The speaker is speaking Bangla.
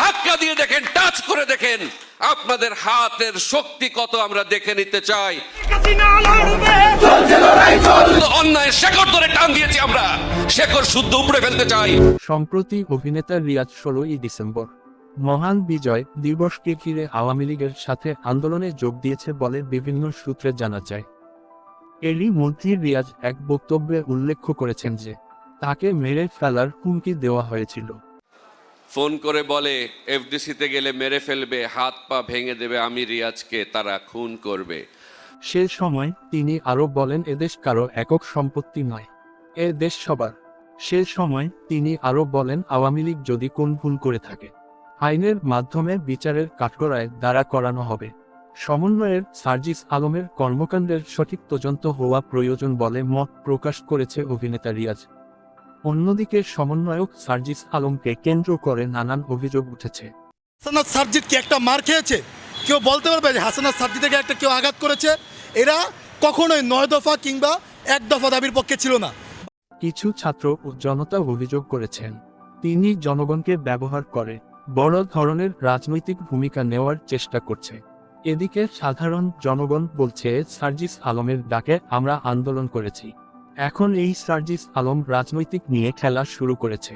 ধাক্কা দিয়ে দেখেন, টাচ করে দেখেন, আপনাদের হাতের শক্তি কত আমরা দেখে নিতে চাই। অন্যায় শেকড় ধরে টান দিয়েছি আমরা। শেকড় শুদ্ধ উপড়ে ফেলতে চাই। সম্প্রতি অভিনেতা রিয়াজ ষোলোই ডিসেম্বর। মহান বিজয় দিবসকে ঘিরে আওয়ামী লীগের সাথে আন্দোলনে যোগ দিয়েছে বলে বিভিন্ন সূত্রে জানা যায়। এরই মধ্যে রিয়াজ এক বক্তব্যে উল্লেখ করেছেন যে, তাকে মেরে ফেলার হুমকি দেওয়া হয়েছিল। ফোন করে বলে, এফডিসিতে গেলে মেরে ফেলবে, হাত পা ভেঙে দেবে, আমি রিয়াজকে তারা খুন করবে। সে সময় তিনি আরও বলেন এদেশ কারও একক সম্পত্তি নয়, এ দেশ সবার। সে সময় তিনি আরও বলেন, আওয়ামী লীগ যদি কোন ভুল করে থাকে, আইনের মাধ্যমে বিচারের কাঠগড়ায় দ্বারা করানো হবে। সমন্বয়ের সার্জিস আলমের কর্মকাণ্ডের সঠিক তদন্ত হওয়া প্রয়োজন বলে মত প্রকাশ করেছে অভিনেতা রিয়াজ। অন্যদিকে সমন্বয়ক সার্জিস আলমকে কেন্দ্র করে নানান অভিযোগ উঠেছে। হাসানাত সার্জিত কি একটা মার খেয়েছে? কেউ বলতে পারবে যে হাসানাত সার্জিতকে একটা কেউ আঘাত করেছে? এরা কখনোই নয় দফা কিংবা এক দফা দাবির পক্ষে ছিল না। কিছু ছাত্র ও জনতা অভিযোগ করেছেন। তিনি জনগণকে ব্যবহার করে বড় ধরনের রাজনৈতিক ভূমিকা নেওয়ার চেষ্টা করছে। এদিকে সাধারণ জনগণ বলছে সার্জিস আলমের ডাকে আমরা আন্দোলন করেছি। এখন এই সার্জিস আলম রাজনৈতিক নিয়ে খেলা শুরু করেছে।